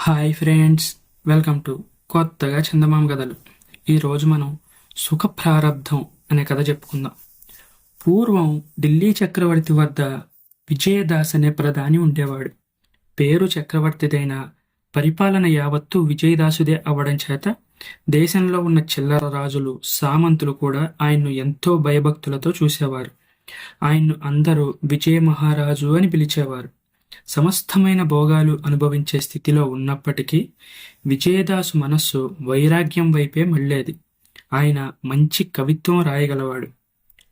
Hi friends welcome to కొత్తగా చందమామ కథలు. ఈరోజు మనం సుఖ ప్రారంధం అనే కథ చెప్పుకుందాం. పూర్వం ఢిల్లీ చక్రవర్తి వద్ద విజయదాస్ అనే ప్రధాని ఉండేవాడు. పేరు చక్రవర్తిదైన పరిపాలన యావత్తు విజయదాసుదే అవ్వడం చేత దేశంలో ఉన్న చిల్లర రాజులు సామంతులు కూడా ఆయన్ను ఎంతో భయభక్తులతో చూసేవారు. ఆయన్ను అందరూ విజయ మహారాజు అని పిలిచేవారు. సమస్తమైన భోగాలు అనుభవించే స్థితిలో ఉన్నప్పటికీ విజయదాసు మనస్సు వైరాగ్యం వైపే మళ్ళేది. ఆయన మంచి కవిత్వం రాయగలవాడు.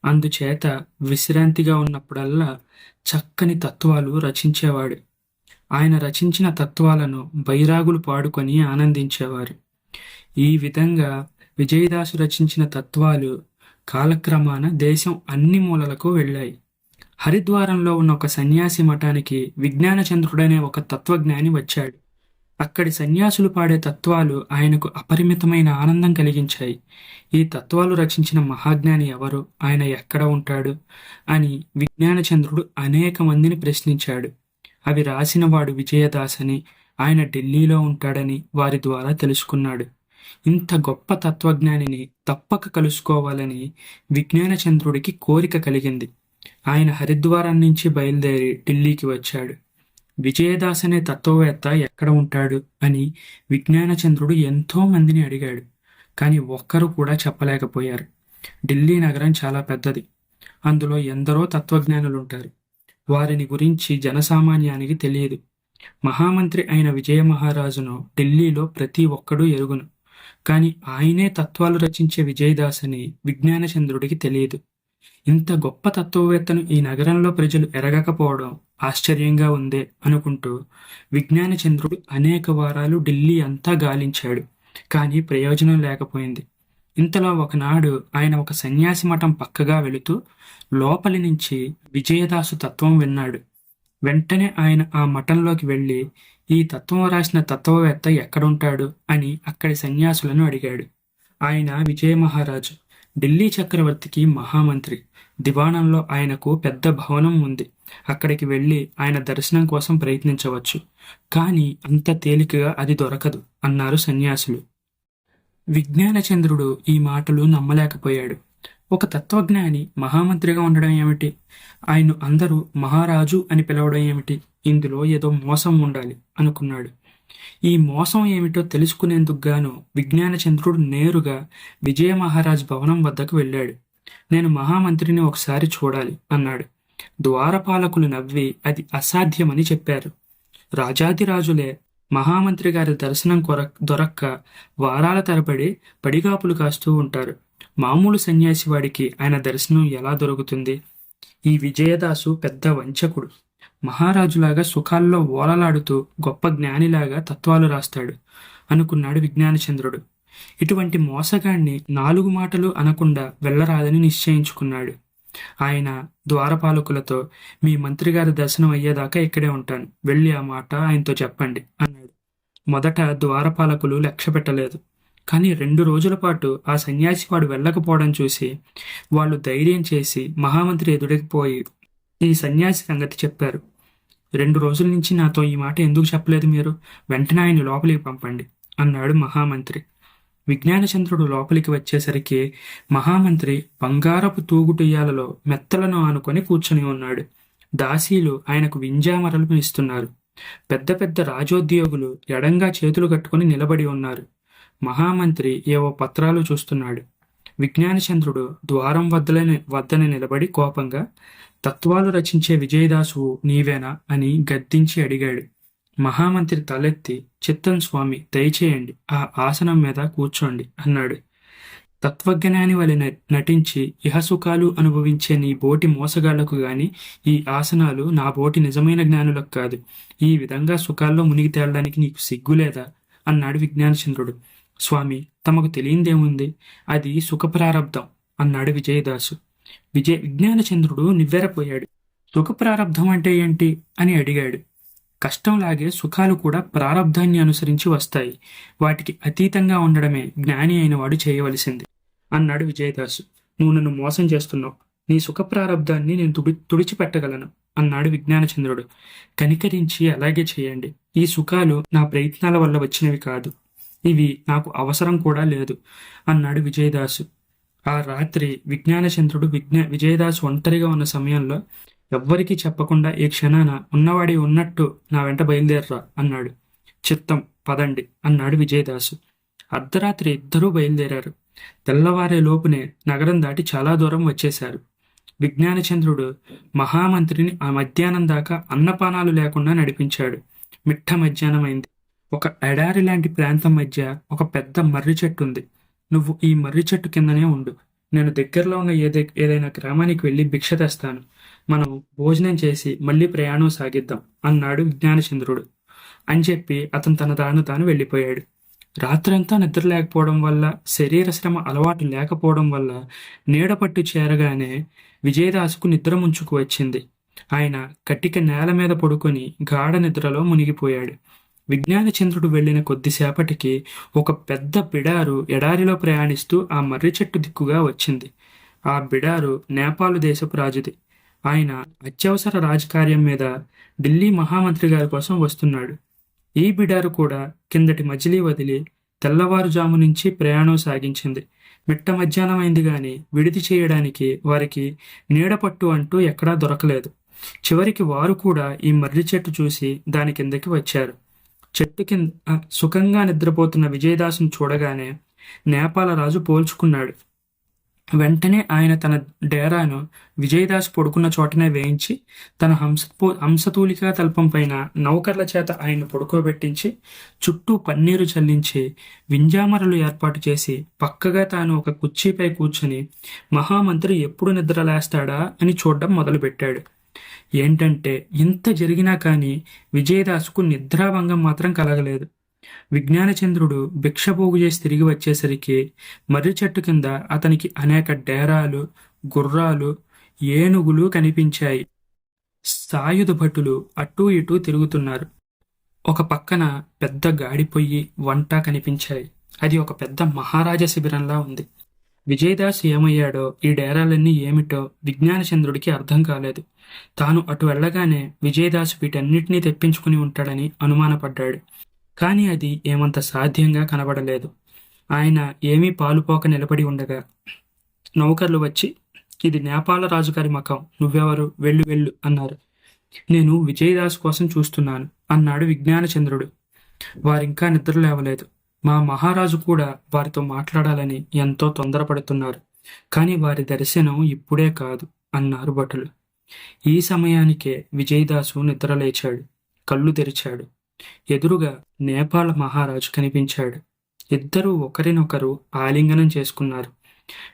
అందుచేత విశ్రాంతిగా ఉన్నప్పుడల్లా చక్కని తత్వాలు రచించేవాడు. ఆయన రచించిన తత్వాలను బైరాగులు పాడుకొని ఆనందించేవారు. ఈ విధంగా విజయదాసు రచించిన తత్వాలు కాలక్రమాన దేశం అన్ని మూలలకు వెళ్ళాయి. హరిద్వారంలో ఉన్న ఒక సన్యాసి మఠానికి విజ్ఞానచంద్రుడనే ఒక తత్వజ్ఞాని వచ్చాడు. అక్కడి సన్యాసులు పాడే తత్వాలు ఆయనకు అపరిమితమైన ఆనందం కలిగించాయి. ఈ తత్వాలు రచించిన మహాజ్ఞాని ఎవరు? ఆయన ఎక్కడ ఉంటాడు? అని విజ్ఞానచంద్రుడు అనేక మందిని ప్రశ్నించాడు. అవి రాసిన వాడు విజయదాస్ అని ఆయన ఢిల్లీలో ఉంటాడని వారి ద్వారా తెలుసుకున్నాడు. ఇంత గొప్ప తత్వజ్ఞానిని తప్పక కలుసుకోవాలని విజ్ఞానచంద్రుడికి కోరిక కలిగింది. ఆయన హరిద్వారం నుంచి బయలుదేరి ఢిల్లీకి వచ్చాడు. విజయదాస్ అనే తత్వవేత్త ఎక్కడ ఉంటాడు? అని విజ్ఞానచంద్రుడు ఎంతో మందిని అడిగాడు. కానీ ఒక్కరు కూడా చెప్పలేకపోయారు. ఢిల్లీ నగరం చాలా పెద్దది. అందులో ఎందరో తత్వజ్ఞానులు ఉంటారు వారిని గురించి జనసామాన్యానికి తెలియదు. మహామంత్రి అయిన విజయ మహారాజును ఢిల్లీలో ప్రతి ఒక్కడూ ఎరుగును. కానీ ఆయనే తత్వాలు రచించే విజయదాస్ అని విజ్ఞానచంద్రుడికి తెలియదు. ఇంత గొప్ప తత్వవేత్తను ఈ నగరంలో ప్రజలు ఎరగకపోవడం ఆశ్చర్యంగా ఉందే అనుకుంటూ విజ్ఞానచంద్రుడు అనేక వారాలు ఢిల్లీ అంతా గాలించాడు. కానీ ప్రయోజనం లేకపోయింది. ఇంతలో ఒకనాడు ఆయన ఒక సన్యాసి మఠం పక్కగా వెళుతూ లోపలి నుంచి విజయదాసు తత్వం విన్నాడు. వెంటనే ఆయన ఆ మఠంలోకి వెళ్ళి ఈ తత్వం రాసిన తత్వవేత్త ఎక్కడుంటాడు? అని అక్కడి సన్యాసులను అడిగాడు. ఆయన విజయ మహారాజు ఢిల్లీ చక్రవర్తికి మహామంత్రి. దివాణంలో ఆయనకు పెద్ద భవనం ఉంది. అక్కడికి వెళ్ళి ఆయన దర్శనం కోసం ప్రయత్నించవచ్చు. కానీ అంత తేలికగా అది దొరకదు అన్నారు సన్యాసులు. విజ్ఞానచంద్రుడు ఈ మాటలు నమ్మలేకపోయాడు. ఒక తత్వజ్ఞాని మహామంత్రిగా ఉండడం ఏమిటి? ఆయన అందరూ మహారాజు అని పిలవడం ఏమిటి? ఇందులో ఏదో మోసం ఉండాలి అనుకున్నాడు. ఈ మోసం ఏమిటో తెలుసుకునేందుకు గాను విజ్ఞానచంద్రుడు నేరుగా విజయ మహారాజ్ భవనం వద్దకు వెళ్ళాడు. నేను మహామంత్రిని ఒకసారి చూడాలి అన్నాడు. ద్వారపాలకులు నవ్వి అది అసాధ్యమని చెప్పారు. రాజాదిరాజులే మహామంత్రి గారి దర్శనం కొర దొరక్క వారాల తరబడి పడిగాపులు కాస్తూ ఉంటారు. మామూలు సన్యాసి వాడికి ఆయన దర్శనం ఎలా దొరుకుతుంది? ఈ విజయదాసు పెద్ద వంచకుడు. మహారాజులాగా సుఖాల్లో ఓలలాడుతూ గొప్ప జ్ఞానిలాగా తత్వాలు రాస్తాడు అనుకున్నాడు విజ్ఞానచంద్రుడు. ఇటువంటి మోసగాణ్ణి నాలుగు మాటలు అనకుండా వెళ్ళరాదని నిశ్చయించుకున్నాడు. ఆయన ద్వారపాలకులతో మీ మంత్రి గారి దర్శనం అయ్యేదాకా ఇక్కడే ఉంటాను. వెళ్ళి ఆ మాట ఆయనతో చెప్పండి అన్నాడు. మొదట ద్వారపాలకులు లక్ష్య పెట్టలేదు. కానీ రెండు రోజుల పాటు ఆ సన్యాసి వాడు వెళ్ళకపోవడం చూసి వాళ్ళు ధైర్యం చేసి మహామంత్రి ఎదుడికి పోయి ఈ సన్యాసి సంగతి చెప్పారు. రెండు రోజుల నుంచి నాతో ఈ మాట ఎందుకు చెప్పలేదు మీరు? వెంటనే ఆయన లోపలికి పంపండి అన్నాడు మహామంత్రి. విజ్ఞానచంద్రుడు లోపలికి వచ్చేసరికి మహామంత్రి బంగారపు తూగుటుయ్యాలలో మెత్తలను ఆనుకొని కూర్చొని ఉన్నాడు. దాసీలు ఆయనకు వింజామరలు ఇస్తున్నారు. పెద్ద పెద్ద రాజోద్యోగులు ఎడంగా చేతులు కట్టుకుని నిలబడి ఉన్నారు. మహామంత్రి ఏవో పత్రాలు చూస్తున్నాడు. విజ్ఞానచంద్రుడు ద్వారం వద్దలని వద్దనే నిలబడి కోపంగా తత్వాలు రచించే విజయదాసు నీవేనా? అని గద్దించి అడిగాడు. మహామంత్రి తలెత్తి చిత్తం స్వామి దయచేయండి ఆ ఆసనం మీద కూర్చోండి అన్నాడు. తత్వజ్ఞాని వలె నటించి ఇహసుఖాలు అనుభవించే నీ బోటి మోసగాళ్ళకు గాని ఈ ఆసనాలు నా బోటి నిజమైన జ్ఞానులకు కాదు. ఈ విధంగా సుఖాల్లో మునిగి తేలడానికి నీకు సిగ్గులేదా? అన్నాడు విజ్ఞానచంద్రుడు. స్వామి తమకు తెలియందేముంది? అది సుఖప్రారంధం అన్నాడు విజయదాసు. విజయ విజ్ఞానచంద్రుడు నివ్వెరపోయాడు. సుఖప్రారంధం అంటే ఏంటి? అని అడిగాడు. కష్టంలాగే సుఖాలు కూడా ప్రారంధాన్ని అనుసరించి వస్తాయి. వాటికి అతీతంగా ఉండడమే జ్ఞాని అయిన వాడు చేయవలసింది అన్నాడు విజయదాసు. నువ్వు నన్ను మోసం చేస్తున్నావు. నీ సుఖ ప్రారంధాన్ని నేను తుడి తుడిచిపెట్టగలను అన్నాడు విజ్ఞానచంద్రుడు. కనికరించి అలాగే చేయండి. ఈ సుఖాలు నా ప్రయత్నాల వల్ల వచ్చినవి కాదు. ఇవి నాకు అవసరం కూడా లేదు అన్నాడు విజయదాసు. ఆ రాత్రి విజ్ఞానచంద్రుడు విజ్ఞా విజయదాసు ఒంటరిగా ఉన్న సమయంలో ఎవ్వరికీ చెప్పకుండా ఈ క్షణాన ఉన్నవాడి ఉన్నట్టు నా వెంట బయలుదేరరా అన్నాడు. చిత్తం పదండి అన్నాడు విజయదాసు. అర్ధరాత్రి ఇద్దరూ బయలుదేరారు. తెల్లవారే లోపునే నగరం దాటి చాలా దూరం వచ్చేశారు. విజ్ఞానచంద్రుడు మహామంత్రిని ఆ మధ్యాహ్నం దాకా అన్నపానాలు లేకుండా నడిపించాడు. మిట్ట మధ్యాహ్నం అయింది ఒక ఎడారి లాంటి ప్రాంతం మధ్య ఒక పెద్ద మర్రి చెట్టు ఉంది. నువ్వు ఈ మర్రి చెట్టు కిందనే ఉండు. నేను దగ్గరలో ఉన్న ఏదే ఏదైనా గ్రామానికి వెళ్ళి భిక్ష తెస్తాను. మనం భోజనం చేసి మళ్ళీ ప్రయాణం సాగిద్దాం అన్నాడు విజ్ఞానచంద్రుడు. అని చెప్పి అతను తన దాను తాను వెళ్ళిపోయాడు. రాత్రంతా నిద్ర లేకపోవడం వల్ల శరీర శ్రమ అలవాటు లేకపోవడం వల్ల నీడపట్టు చేరగానే విజయదాసుకు నిద్ర ముంచుకు వచ్చింది. ఆయన కట్టిక నేల మీద పడుకొని గాఢ నిద్రలో మునిగిపోయాడు. విజ్ఞానచంద్రుడు వెళ్ళిన కొద్దిసేపటికి ఒక పెద్ద బిడారు ఎడారిలో ప్రయాణిస్తూ ఆ మర్రి చెట్టు దిక్కుగా వచ్చింది. ఆ బిడారు నేపాలు దేశపు రాజుది. ఆయన అత్యవసర రాజకార్యం మీద ఢిల్లీ మహామంత్రి గారి కోసం వస్తున్నాడు. ఈ బిడారు కూడా కిందటి మజిలీ వదిలి తెల్లవారుజాము నుంచి ప్రయాణం సాగించింది. మిట్ట మధ్యాహ్నం అయింది గాని విడిది చేయడానికి వారికి నీడపట్టు అంటూ ఎక్కడా దొరకలేదు. చివరికి వారు కూడా ఈ మర్రి చెట్టు చూసి దాని కిందకి వచ్చారు. చెట్టు కింద సుఖంగా నిద్రపోతున్న విజయదాసును చూడగానే నేపాల రాజు పోల్చుకున్నాడు. వెంటనే ఆయన తన డేరాను విజయదాస్ పడుకున్న చోటనే వేయించి తన హంస హంసతూలికా తల్పం పైన నౌకర్ల చేత ఆయన పడుకోబెట్టించి చుట్టూ పన్నీరు చల్లించి వింజామరలు ఏర్పాటు చేసి పక్కగా తాను ఒక కుర్చీపై కూర్చొని మహామంత్రి ఎప్పుడు నిద్రలేస్తాడా అని చూడడం మొదలుపెట్టాడు. ఏంటంటే ఇంత జరిగినా కానీ విజయదాసుకు నిద్రాభంగం మాత్రం కలగలేదు. విజ్ఞానచంద్రుడు భిక్షపోగు చేసి తిరిగి వచ్చేసరికి మర్రి చెట్టు కింద అతనికి అనేక డేరాలు గుర్రాలు ఏనుగులు కనిపించాయి. సాయుధ భటులు అటూ ఇటూ తిరుగుతున్నారు. ఒక పక్కన పెద్ద గాడిపొయ్యి వంట కనిపించాయి. అది ఒక పెద్ద మహారాజ శిబిరంలా ఉంది. విజయదాస్ ఏమయ్యాడో ఈ డేరాలన్నీ ఏమిటో విజ్ఞానచంద్రుడికి అర్థం కాలేదు. తాను అటు వెళ్ళగానే విజయదాస్ వీటన్నిటినీ తెప్పించుకుని ఉంటాడని అనుమానపడ్డాడు. కానీ అది ఏమంత సాధ్యంగా కనబడలేదు. ఆయన ఏమీ పాలుపోక నిలబడి ఉండగా నౌకర్లు వచ్చి ఇది నేపాల రాజుగారి మకం. నువ్వెవరు? వెళ్ళు వెళ్ళు అన్నారు. నేను విజయదాస్ కోసం చూస్తున్నాను అన్నాడు విజ్ఞానచంద్రుడు వారింకా నిద్ర లేవలేదు. మా మహారాజు కూడా వారితో మాట్లాడాలని ఎంతో తొందరపడుతున్నారు. కానీ వారి దర్శనం ఇప్పుడే కాదు అన్నారు భటులు. ఈ సమయానికే విజయదాసు నిద్రలేచాడు కళ్ళు తెరిచాడు. ఎదురుగా నేపాల మహారాజు కనిపించాడు. ఇద్దరూ ఒకరినొకరు ఆలింగనం చేసుకున్నారు.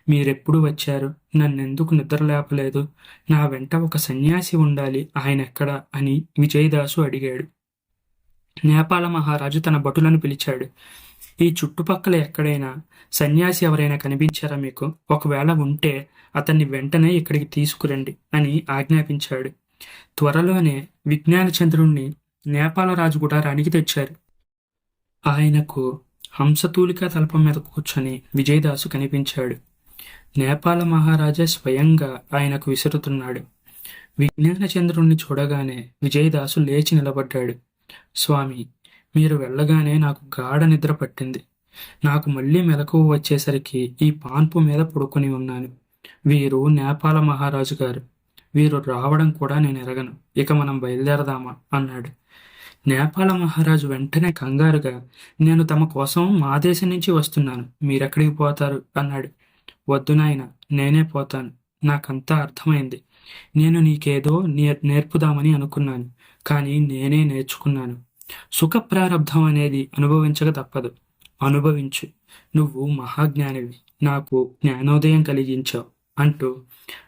మీరెప్పుడు వచ్చారు? నన్నెందుకు నిద్ర లేపలేదు? నా వెంట ఒక సన్యాసి ఉండాలి ఆయన ఎక్కడా అని విజయదాసు అడిగాడు. నేపాల మహారాజు తన భటులను పిలిచాడు. ఈ చుట్టుపక్కల ఎక్కడైనా సన్యాసి ఎవరైనా కనిపించారా మీకు? ఒకవేళ ఉంటే అతన్ని వెంటనే ఇక్కడికి తీసుకురండి అని ఆజ్ఞాపించాడు. త్వరలోనే విజ్ఞానచంద్రుణ్ణి నేపాల రాజు గుడారానికి తెచ్చారు. ఆయనకు హంసతూలిక తలపం మీద కూర్చొని విజయదాసు కనిపించాడు. నేపాల మహారాజా స్వయంగా ఆయనకు విసురుతున్నాడు. విజ్ఞానచంద్రుణ్ణి చూడగానే విజయదాసు లేచి నిలబడ్డాడు. స్వామి మీరు వెళ్ళగానే నాకు గాఢ నిద్ర పట్టింది. నాకు మళ్ళీ మెలకువ వచ్చేసరికి ఈ పాన్పు మీద పడుకొని ఉన్నాను. వీరు నేపాల మహారాజు గారు. వీరు రావడం కూడా నేను ఎరగను. ఇక మనం బయలుదేరదామా? అన్నాడు. నేపాల మహారాజు వెంటనే కంగారుగా నేను తమ కోసం మా దేశం నుంచి వస్తున్నాను. మీరెక్కడికి పోతారు? అన్నాడు. వద్దు నాయన నేనే పోతాను. నాకంతా అర్థమైంది. నేను నీకేదో నేర్పుదామని అనుకున్నాను. కానీ నేనే నేర్చుకున్నాను. సుఖ ప్రారంధం అనేది అనుభవించక తప్పదు. అనుభవించు. నువ్వు మహాజ్ఞానివి. నాకు జ్ఞానోదయం కలిగించావు అంటూ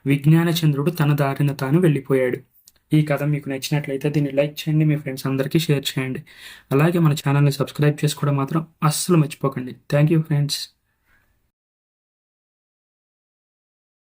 విజ్ఞానచంద్రుడు తన దారిన తాను వెళ్ళిపోయాడు. ఈ కథ మీకు నచ్చినట్లయితే దీన్ని లైక్ చేయండి మీ ఫ్రెండ్స్ అందరికీ షేర్ చేయండి. అలాగే మన ఛానల్ని సబ్స్క్రైబ్ చేసుకోవడం మాత్రం అస్సలు మర్చిపోకండి. Thank you friends.